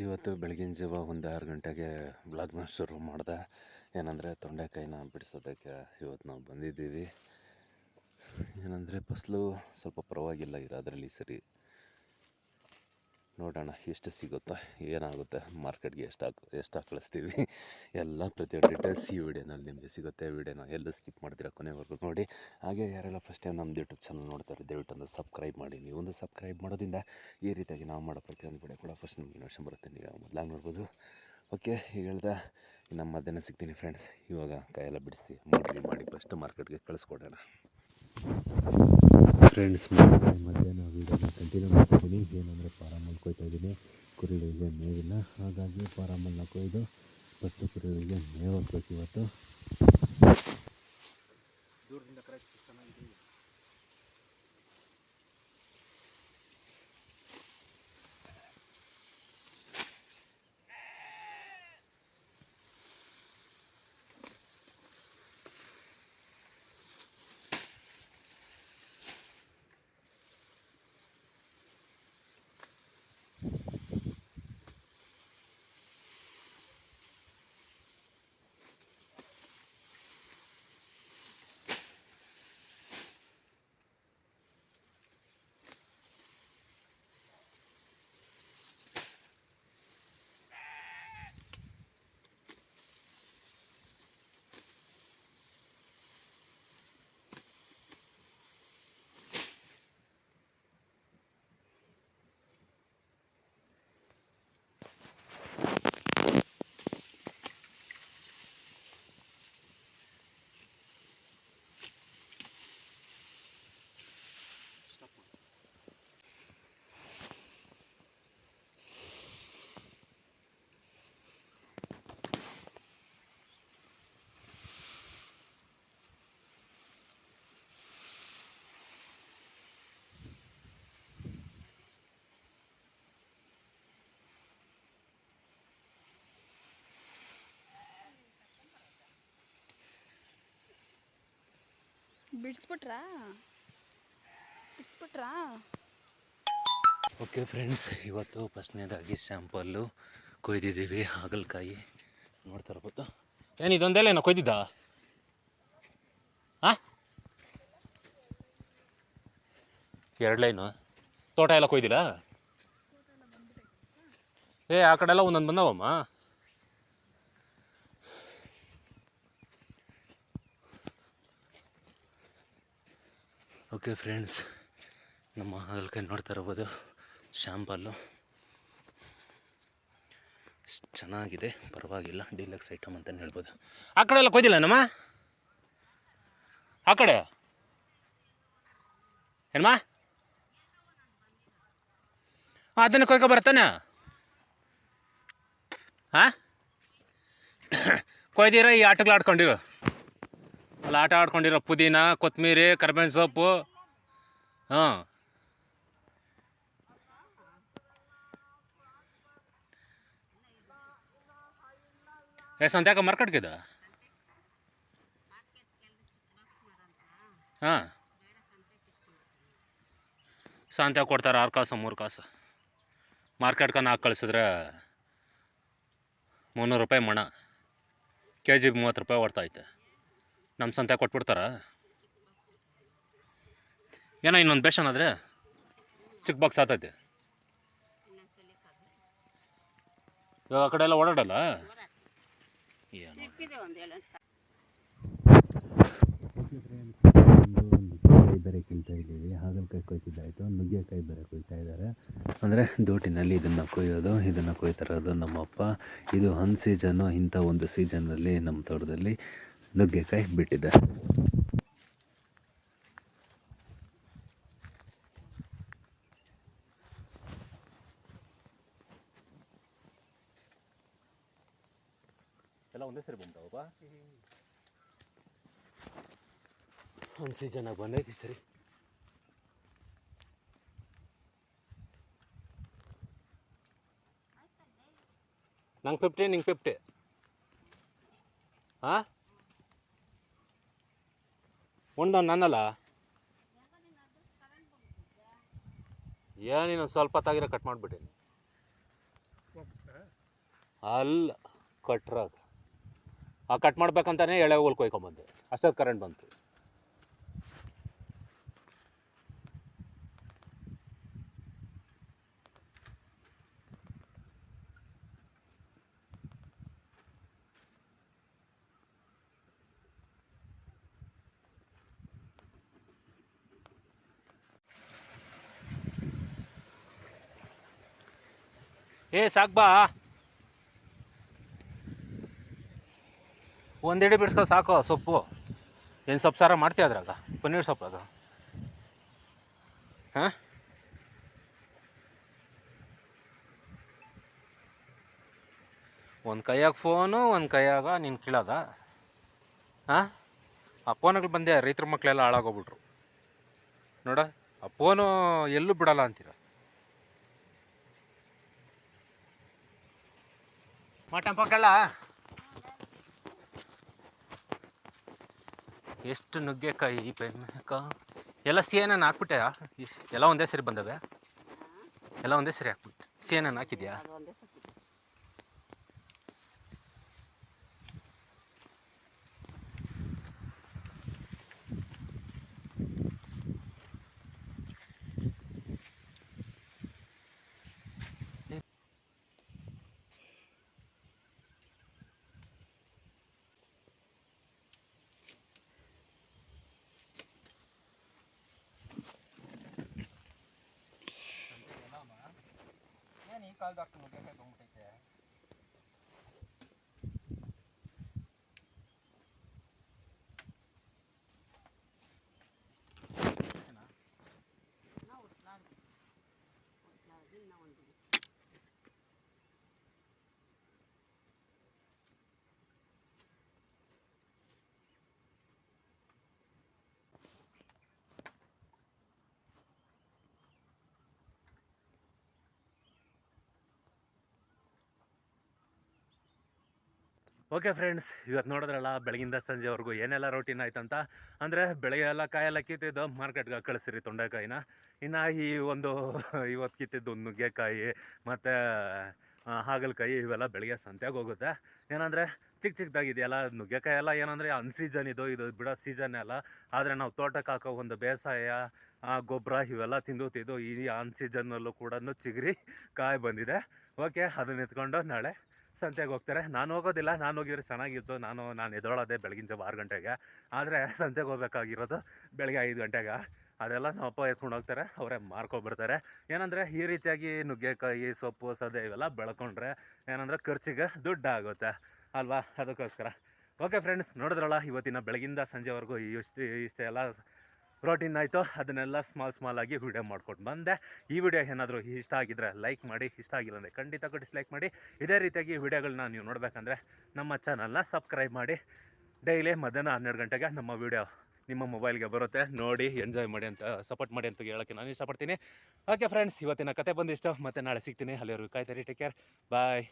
ಇವತ್ತು ಬೆಳಗಿನ ಜೀವ ಒಂದು ಆರು ಗಂಟೆಗೆ ಬ್ಲಾಗ್ನ ಶುರು ಮಾಡಿದೆ. ಏನಂದರೆ ತೊಂಡೆಕಾಯಿನ ಬಿಡಿಸೋದಕ್ಕೆ ಇವತ್ತು ನಾವು ಬಂದಿದ್ದೀವಿ. ಏನಂದರೆ ಫಸಲು ಸ್ವಲ್ಪ ಪರವಾಗಿಲ್ಲ ಇರೋದ್ರಲ್ಲಿ ಸರಿ. ನೋಡೋಣ ಎಷ್ಟು ಸಿಗುತ್ತೋ, ಏನಾಗುತ್ತೆ, ಮಾರ್ಕೆಟ್ಗೆ ಎಷ್ಟು ಹಾಕ್, ಎಷ್ಟು ಹಾಕಿ ಕಳಿಸ್ತೀವಿ ಎಲ್ಲ ಪ್ರತಿಯೊಂದು ಡೀಟೇಲ್ಸ್ ಈ ವಿಡಿಯೋನಲ್ಲಿ ನಿಮಗೆ ಸಿಗುತ್ತೆ. ವಿಡಿಯೋನ ಎಲ್ಲೂ ಸ್ಕಿಪ್ ಮಾಡ್ತೀರಾ ಕೊನೆವರೆಗೂ ನೋಡಿ. ಹಾಗೆ ಯಾರೆಲ್ಲ ಫಸ್ಟ್ ಟೈಮ್ ನಮ್ಮದು ಯೂಟ್ಯೂಬ್ ಚಾನಲ್ ನೋಡ್ತಾರೆ ದಯವಿಟ್ಟು ಒಂದು ಸಬ್ಸ್ಕ್ರೈಬ್ ಮಾಡಿ. ನೀವು ಒಂದು ಸಬ್ಸ್ಕ್ರೈಬ್ ಮಾಡೋದ್ರಿಂದ ಈ ರೀತಿಯಾಗಿ ನಾವು ಮಾಡೋ ಪ್ರತಿಯೊಂದು ವಿಡಿಯೋ ಕೂಡ ಫಸ್ಟ್ ನಿಮಗೆ ನೋಡ್ಕೊಂಡು ಬರುತ್ತೆ. ನೀವು ಮೊದಲಾಗಿ ನೋಡ್ಬೋದು. ಓಕೆ ಈಗ ಹೇಳ್ದೆ ನಮ್ಮ ಮಧ್ಯಾಹ್ನ ಸಿಗ್ತೀನಿ ಫ್ರೆಂಡ್ಸ್ ಇವಾಗ ಕೈಯೆಲ್ಲ ಬಿಡಿಸಿ ಮಾಡಿ ಮಾಡಿ ಫಸ್ಟ್ ಮಾರ್ಕೆಟ್ಗೆ ಕಳಿಸ್ಕೊಡೋಣ. ಫ್ರೆಂಡ್ಸ್ ಮಧ್ಯಾಹ್ನ ವೀಡಿಯೋನ ಕಂಟಿನ್ಯೂ ಮಾಡ್ತಿದ್ದೀನಿ ಏನಂದರೆ ಫಾರಮಲ್ಲಿ ಕೊಯ್ತಾ ಇದ್ದೀನಿ. ಕುರಿಗಳಿಗೆ ಮೇವಿಲ್ಲ. ಹಾಗಾಗಿ ಫಾರಮಲ್ಲಿ ಕೊಯ್ದು ಫಸ್ಟು ಕುರಿಗಳಿಗೆ ಮೇವು ಹಾಕ್ಬೇಕು ಇವತ್ತು. ಬಿಡಿಸ್ಬಿಟ್ರಾ? ಬಿಡಿಸ್ಬಿಟ್ರಾ? ಓಕೆ ಫ್ರೆಂಡ್ಸ್ ಇವತ್ತು ಫಸ್ಟ್ನೇದಾಗಿ ಶ್ಯಾಂಪಲ್ಲು ಕೊಯ್ದಿದ್ದೀವಿ, ಹಾಗಲಕಾಯಿ. ನೋಡ್ತಾ ಇರ್ಬೋದು ಏನು, ಇದೊಂದೆಲ್ಲ ಕೊಯ್ದಿದ್ದ? ಹಾಂ ಎರಡು ಲೈನು ತೋಟ ಎಲ್ಲ ಕೊಯ್ದಿಲ್ಲ? ಏ, ಆ ಕಡೆ ಎಲ್ಲ ಒಂದೊಂದು ಬಂದವಮ್ಮ. ಓಕೆ ಫ್ರೆಂಡ್ಸ್, ನಮ್ಮ ಹಾಗಲಕಾಯಿ ನೋಡ್ತಾ ಇರ್ಬೋದು ಶ್ಯಾಂಪಲ್ಲು ಚೆನ್ನಾಗಿದೆ, ಪರವಾಗಿಲ್ಲ, ಡೀಲಕ್ಸ್ ಐಟಮ್ ಅಂತಲೇ ಹೇಳ್ಬೋದು. ಆ ಕಡೆ ಎಲ್ಲ ಕೊಯ್ದಿಲ್ಲ ನಮ್ಮ ಆ ಕಡೆ? ಏನಮ್ಮ? ಅದನ್ನು ಕೊಯ್ಕೊ ಬರ್ತಾನೆ ಹಾಂ ಕೊಯ್ದಿರೋ ಈ ಆಟಗಳು ಆಡ್ಕೊಂಡಿರೋ. ಅಲ್ಲಿ, ಆಟ ಆಡ್ಕೊಂಡಿರೋ ಪುದೀನ ಕೊತ್ತಂಬರಿ ಕರ್ಬೇವಿನ ಸೊಪ್ಪು. ಹಾಂ. ಏ ಯಾಕೆ ಮಾರ್ಕೆಟ್ಗಿದ ಹಾಂ. ಸಂತ್ಯಾಗ ಕೊಡ್ತಾರೆ ಆರು ಕಾಸು, ಮೂರು ಕಾಸು. ಮಾರ್ಕೆಟ್ಗೆ ನಾಲ್ಕು ಕಳಿಸಿದ್ರೆ ಮುನ್ನೂರು ರೂಪಾಯಿ ಮಣ. ಕೆ ಜಿ ಮೂವತ್ತು ರೂಪಾಯಿ ಹೊಡ್ತೈತೆ ನಮ್ಮ ಸಂತೆ ಕೊಟ್ಬಿಡ್ತಾರ? ಏನೋ ಇನ್ನೊಂದು ಬೇಷನ್ ಆದರೆ ಚಿಕ್ಕ ಬಾಕ್ಸ್ ಆತೈತೆ. ಇವಾಗ ಆ ಕಡೆ ಎಲ್ಲ ಓಡಾಡಲ್ಲ? ಬೇರೆ ಇದ್ದೀವಿ. ಹಾಗಲಕಾಯಿ ಕೊಯ್ತಿದ್ದಾಯಿತು ನುಗ್ಗೆಕಾಯಿ ಬೇರೆ ಕೊಯ್ತಾ ಇದ್ದಾರೆ. ಅಂದರೆ ದೋಟಿನಲ್ಲಿ ಇದನ್ನು ಕೊಯ್ಯೋದು ಇದನ್ನು ಕೊಯ್ತಾ ಇರೋದು ನಮ್ಮಪ್ಪ. ಇದು ಹನ್ ಸೀಸನ್ನು ಇಂಥ ಒಂದು ಸೀಸನ್ನಲ್ಲಿ ನಮ್ಮ ತೋಟದಲ್ಲಿ ನುಗ್ಗೆಕಾಯಿ ಬಿಟ್ಟಿದೆ. ಎಲ್ಲ ಒಂದೇ ಸರಿ ಬಂದವಪ್ಪ ಒಂದು ಸೀಸನಾಗ ಬಂದೈತಿ ಸರಿ ನಂಗೆ ಫಿಫ್ಟಿ ನಿಂಗೆ ಫಿಫ್ಟಿ ಹಾಂ ಉಣ್ದ ನನ್ನಲ್ಲ ಏನಿನ್ನು ಸ್ವಲ್ಪ ತಾಗಿರೋ ಕಟ್ ಮಾಡಿಬಿಟ್ಟೀನಿ. ಅಲ್ಲ ಕಟ್ರಾಗ ಆ ಕಟ್ ಮಾಡ್ಬೇಕಂತಾನೆ ಎಳೆ ಹೋಲ್ ಕೊಯ್ಕೊಂಬಂದೆ. ಅಷ್ಟೊತ್ತು ಕರೆಂಟ್ ಬಂತು. ಏ ಸಾಕ್ ಒಂದಿಡಿ ಬಿಡಿಸ್ಕೊ ಸಾಕು ಸೊಪ್ಪು. ಏನು ಸೊಪ್ಪು ಸಾರ ಮಾಡ್ತೀಯ ಅದ್ರಾಗ? ಪನ್ನೀರ್ ಸೊಪ್ಪು ಅದು. ಹಾಂ? ಒಂದು ಕೈಯಾಗ ಫೋನು, ಒಂದು ಕೈಯಾಗ ನೀನು ಕೀಳೋದ. ಹಾಂ? ಆ ಫೋನುಗಳು ಬಂದೆ ರೈತರ ಮಕ್ಕಳೆಲ್ಲ ಹಾಳಾಗೋಗ್ಬಿಟ್ರು. ನೋಡ, ಆ ಫೋನು ಎಲ್ಲೂ ಬಿಡಲ್ಲ ಅಂತೀರ. ಮಟನ್ ಪಕ್ಕಲ್ಲ ಎಷ್ಟು ನುಗ್ಗೆಕಾಯಿ ಬೆನ್ಕ ಎಲ್ಲ ಸಿಹಿನ ಹಾಕ್ಬಿಟ್ಟೆ. ಎಲ್ಲ ಒಂದೇ ಸರಿ ಬಂದವೆ? ಎಲ್ಲ ಒಂದೇ ಸರಿ ಹಾಕ್ಬಿಟ್ಟೆ. ಸಿಹಿನ ಹಾಕಿದ್ಯಾ? काल dak mo dekha dong te kya है ना ना उठला ना उठला दिन ना उठला ಓಕೆ ಫ್ರೆಂಡ್ಸ್ ಇವತ್ತು ನೋಡಿದ್ರಲ್ಲ, ಬೆಳಗಿಂದ ಸಂಜೆವರೆಗೂ ಏನೆಲ್ಲ ರೋಟೀನ್ ಆಯ್ತಂತ? ಅಂದರೆ ಬೆಳಗ್ಗೆ ಎಲ್ಲ ಕಾಯೆಲ್ಲ ಕಿತ್ತಿದ್ದು ಮಾರ್ಕೆಟ್ಗೆ ಕಳಿಸ್ರಿ ತೊಂಡೆಕಾಯಿನ. ಇನ್ನು ಈ ಒಂದು ಇವತ್ತು ಕಿತ್ತಿದ್ದು ನುಗ್ಗೆಕಾಯಿ, ಮತ್ತು ಹಾಗಲಕಾಯಿ ಇವೆಲ್ಲ ಬೆಳಗ್ಗೆ ಸಂತ್ಯಾಗ ಹೋಗುತ್ತೆ. ಏನಂದರೆ ಚಿಕ್ಕ ಚಿಕ್ಕದಾಗಿದೆಯಲ್ಲ ನುಗ್ಗೆಕಾಯಿ ಎಲ್ಲ ಏನಂದರೆ ಅನ್ ಸೀಸನ್ ಇದು ಇದು ಬಿಡೋ ಸೀಸನ್ ಅಲ್ಲ. ಆದರೆ ನಾವು ತೋಟಕ್ಕೆ ಹಾಕೋ ಒಂದು ಬೇಸಾಯ ಗೊಬ್ಬರ ಇವೆಲ್ಲ ತಿಂದು ಈ ಅನ್ ಸೀಜನ್ನಲ್ಲೂ ಕೂಡ ಚಿಗುರಿ ಕಾಯಿ ಬಂದಿದೆ. ಓಕೆ, ಅದನ್ನ ಎತ್ಕೊಂಡು ನಾಳೆ ಸಂತೆಗೆ ಹೋಗ್ತಾರೆ. ನಾನು ಹೋಗೋದಿಲ್ಲ, ನಾನು ಹೋಗಿದ್ರೆ ಚೆನ್ನಾಗಿತ್ತು. ನಾನು ನಾನು ಎದ್ದೊಳೋದೆ ಬೆಳಗಿನ ಜಾವ ಆರು ಗಂಟೆಗೆ. ಆದರೆ ಸಂತೆಗೆ ಹೋಗ್ಬೇಕಾಗಿರೋದು ಬೆಳಗ್ಗೆ ಐದು ಗಂಟೆಗೆ. ಅದೆಲ್ಲ ನಮ್ಮ ಅಪ್ಪ ಎತ್ಕೊಂಡು ಹೋಗ್ತಾರೆ, ಅವರೇ ಮಾರ್ಕೊಬಿಡ್ತಾರೆ ಏನಂದರೆ ಈ ರೀತಿಯಾಗಿ ನುಗ್ಗೆಕಾಯಿ, ಸೊಪ್ಪು, ಸದೆ ಇವೆಲ್ಲ ಬೆಳ್ಕೊಂಡ್ರೆ ಏನಂದರೆ ಖರ್ಚಿಗೆ ದುಡ್ಡು ಆಗುತ್ತೆ ಅಲ್ವಾ? ಅದಕ್ಕೋಸ್ಕರ. ಓಕೆ ಫ್ರೆಂಡ್ಸ್ ನೋಡಿದ್ರಲ್ಲ ಇವತ್ತಿನ ಬೆಳಗಿಂದ ಸಂಜೆವರೆಗೂ ಇಷ್ಟು ಇಷ್ಟೆಲ್ಲ ರೋಟೀನ್ ಆಯಿತು, ಅದನ್ನೆಲ್ಲ ಸ್ಮಾಲ್ ಸ್ಮಾಲ್ ಆಗಿ ವಿಡಿಯೋ ಮಾಡ್ಕೊಂಡು ಬಂದೆ. ಈ ವಿಡಿಯೋ ಏನಾದರೂ ಇಷ್ಟ ಆಗಿದ್ರೆ ಲೈಕ್ ಮಾಡಿ, ಇಷ್ಟ ಆಗಿಲ್ಲ ಅಂದರೆ ಖಂಡಿತ ಡಿಸ್ಲೈಕ್ ಮಾಡಿ. ಇದೇ ರೀತಿಯಾಗಿ ವಿಡಿಯೋಗಳನ್ನ ನೀವು ನೋಡಬೇಕಂದ್ರೆ ನಮ್ಮ ಚಾನಲ್ನ ಸಬ್ಸ್ಕ್ರೈಬ್ ಮಾಡಿ. ಡೈಲಿ ಮಧ್ಯಾಹ್ನ ಹನ್ನೆರಡು ಗಂಟೆಗೆ ನಮ್ಮ ವಿಡಿಯೋ ನಿಮ್ಮ ಮೊಬೈಲ್ಗೆ ಬರುತ್ತೆ. ನೋಡಿ ಎಂಜಾಯ್ ಮಾಡಿ ಅಂತ ಸಪೋರ್ಟ್ ಮಾಡಿ ಅಂತ ಹೇಳೋಕ್ಕೆ ನಾನು ಇಷ್ಟಪಡ್ತೀನಿ. ಓಕೆ ಫ್ರೆಂಡ್ಸ್ ಇವತ್ತಿನ ಕತೆ ಬಂದಿಷ್ಟು. ಮತ್ತೆ ನಾಳೆ ಸಿಗ್ತೀನಿ. ಅಲ್ಲಿವರೆಗೂ ಕಾಯ್ತಾರೆ ಟೇಕ್ ಕೇರ್ ಬಾಯ್